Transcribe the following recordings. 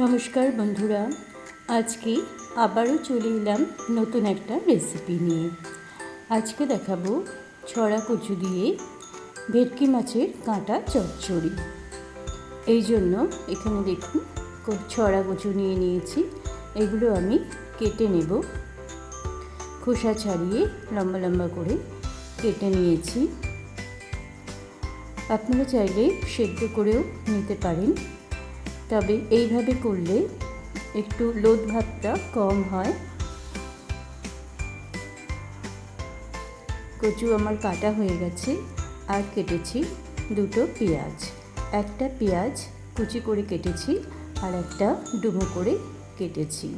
নমস্কার বন্ধুরা, আজকে আবারও চলে এলাম নতুন একটা রেসিপি নিয়ে। আজকে দেখাবো ছড়া কচু দিয়ে ভেটকি মাছের কাঁটা চচ্চড়ি। এই জন্য এখানে দেখুন ছড়া কচু নিয়ে নিয়েছি। এগুলো আমি কেটে নেব। খোসা ছাড়িয়ে লম্বা লম্বা করে কেটে নিয়েছি। আপনারা চাইলে সেদ্ধ করেও নিতে পারেন। তবে এইভাবে করলে একটু লোদ ভাবটা কম হয়। কচু আমার কাটা হয়ে গেছে আর কেটেছি দুটো পেঁয়াজ। একটা পেঁয়াজ কুচি করে কেটেছি আর একটা ডুমো করে কেটেছি।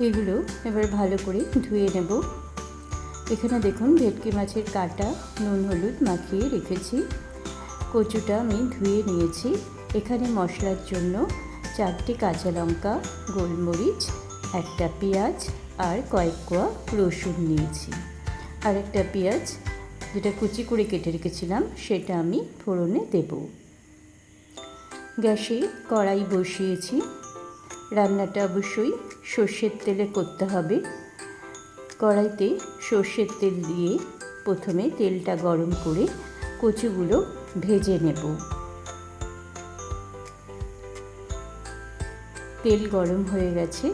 এগুলো এবার ভালো করে ধুয়ে নেব। এখানে দেখুন ভেটকি মাছের কাটা, নুন, হলুদ মাখিয়ে রেখেছি। কচুটা আমি ধুয়ে নিয়েছি। এখানে মশলার জন্য চারটি কাঁচা লঙ্কা, গোলমরিচ, একটা পেঁয়াজ আর কয়েক কোয়া রসুন নিয়েছি। আর একটা পেঁয়াজ, যেটা কুচি করে কেটে রেখেছিলাম, সেটা আমি ফোড়নে দেব। গ্যাসে কড়াই বসিয়েছি। রান্নাটা অবশ্যই সর্ষের তেলে করতে হবে। কড়াইতে সর্ষের তেল দিয়ে প্রথমে তেলটা গরম করে কচুগুলো ভেজে নেব। তেল গরম হয়ে গেছে,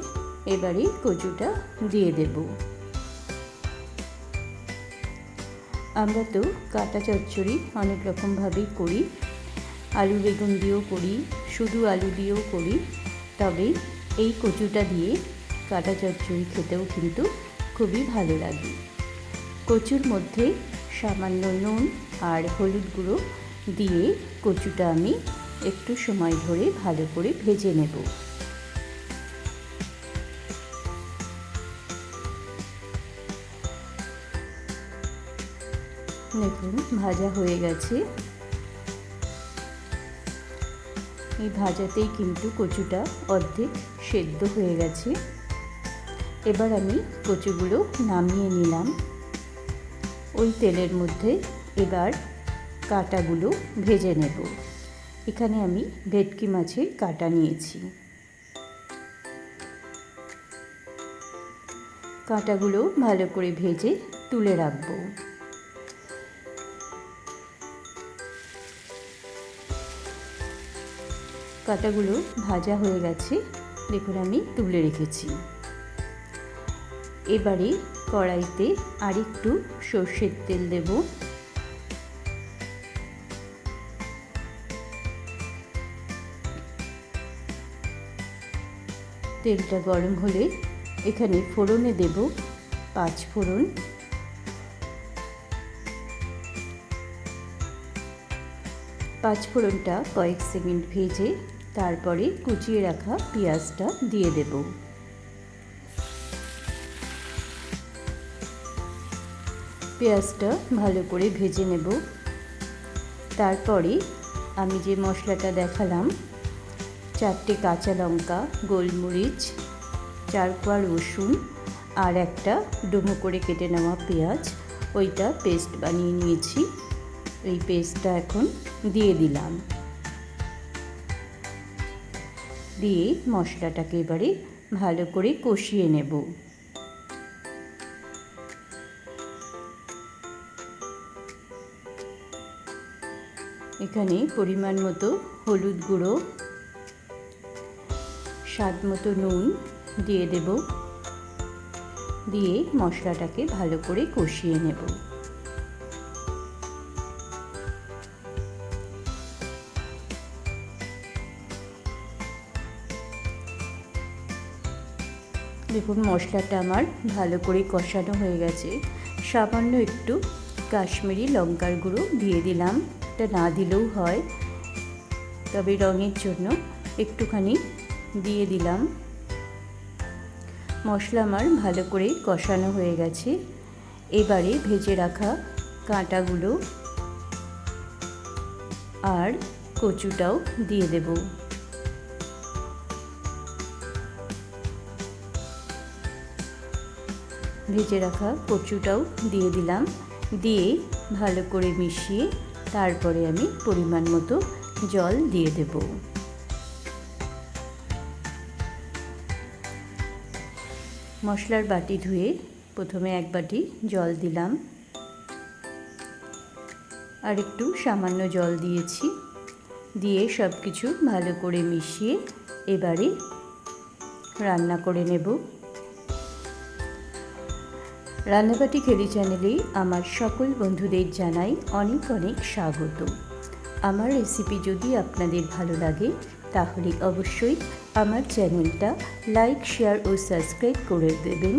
এবারে কচুটা দিয়ে দেব। আমরা তো কাটা চচ্চড়ি অনেক রকমভাবেই করি, আলু বেগুন দিয়েও করি, শুধু আলু দিয়েও করি, তবে এই কচুটা দিয়ে কাটা চচ্চড়ি খেতেও কিন্তু খুবই ভালো লাগে। কচুর মধ্যে সামান্য নুন আর হলুদ গুঁড়ো দিয়ে কচুটা আমি একটু সময় ধরে ভালো করে ভেজে নেব। দেখুন, ভাজা হয়ে গেছে। এই ভাজাতেই কিন্তু কচুটা অর্ধেক সেদ্ধ হয়ে গেছে। এবার আমি কচুগুলো নামিয়ে নিলাম। ওই তেলের মধ্যে এবার কাটাগুলো ভেজে নেব। এখানে আমি ভেটকি মাছের কাটা নিয়েছি। কাঁটাগুলো ভালো করে ভেজে তুলে রাখব। কাঁটাগুলো ভাজা হয়ে গেছে দেখুন আমি তুলে রেখেছি। এবারে কড়াইতে আরেকটু সর্ষের তেল দেব। তেলটা গরম হলে এখানে ফোড়নে দেব পাঁচ ফোড়ন। পাঁচ ফোড়নটা কয়েক সেকেন্ড ভেজে তারপরে কুচিয়ে রাখা পেঁয়াজটা দিয়ে দেব। পেঁয়াজটা ভালো করে ভেজে নেব। তারপরে আমি যে মশলাটা দেখালাম, চারটে কাঁচা লঙ্কা, গোলমরিচ, চার কোয়া রসুন আর একটা ডুমো করে কেটে নেওয়া পেঁয়াজ, ওইটা পেস্ট বানিয়ে নিয়েছি। এই পেস্টটা এখন দিয়ে দিলাম। দিয়ে মশলাটাকে এবারে ভালো করে কষিয়ে নেব। এখানে পরিমাণ মতো হলুদ গুঁড়ো, স্বাদ মতো নুন দিয়ে দেব। দিয়ে মশলাটাকে ভালো করে কষিয়ে নেব। দেখুন, মশলাটা আমার ভালো করে কষানো হয়ে গেছে। সামান্য একটু কাশ্মীরি লঙ্কার গুঁড়ো দিয়ে দিলাম। এটা না দিলেও হয়। তবে রঙের জন্য একটুখানি দিয়ে দিলাম। মশলা আমার ভালো করে কষানো হয়ে গেছে। এবারে ভেজে রাখা কাঁটাগুলো আর কচুটাও দিয়ে দেবো। ভেজে রাখা কচুটাও দিয়ে দিলাম। দিয়ে ভালো করে মিশিয়ে তারপরে আমি পরিমাণ মতো জল দিয়ে দেব। মশলার বাটি ধুয়ে প্রথমে এক বাটি জল দিলাম। আর একটু সামান্য জল দিয়েছি। দিয়ে সব কিছু ভালো করে মিশিয়ে এবারে রান্না করে নেব। রান্নাবাটি খেলি চ্যানেলে আমার সকল বন্ধুদের জানাই অনেক অনেক স্বাগত। আমার রেসিপি যদি আপনাদের ভালো লাগে, তাহলে অবশ্যই আমার চ্যানেলটা লাইক শেয়ার ও সাবস্ক্রাইব করে দেবেন।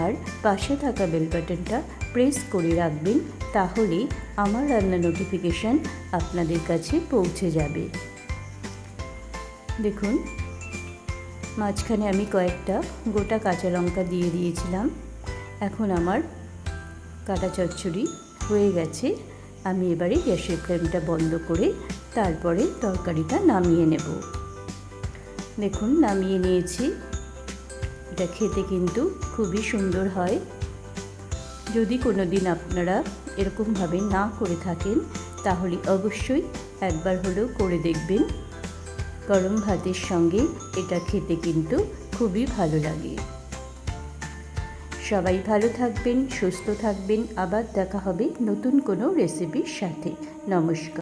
আর পাশে থাকা বেল বাটনটা প্রেস করে রাখবেন, তাহলে আমার রান্না নোটিফিকেশান আপনাদের কাছে পৌঁছে যাবে। দেখুন, মাঝখানে আমি কয়েকটা গোটা কাঁচা লঙ্কা দিয়ে দিয়েছিলাম। এখন আমার কাটা চচ্চড়ি হয়ে গেছে। আমি এবারে গ্যাসের ফ্লেমটা বন্ধ করে তারপরে তরকারিটা নামিয়ে নেব। দেখুন, নামিয়ে নিয়েছি। এটা খেতে কিন্তু খুবই সুন্দর হয়। যদি কোনো দিন আপনারা এরকমভাবে না করে থাকেন, তাহলে অবশ্যই একবার হলেও করে দেখবেন। গরম ভাতের সঙ্গে এটা খেতে কিন্তু খুবই ভালো লাগে। সবাই ভালো থাকবেন সুস্থ থাকবেন। আবার দেখা হবে নতুন কোনো রেসিপির সাথে। নমস্কার।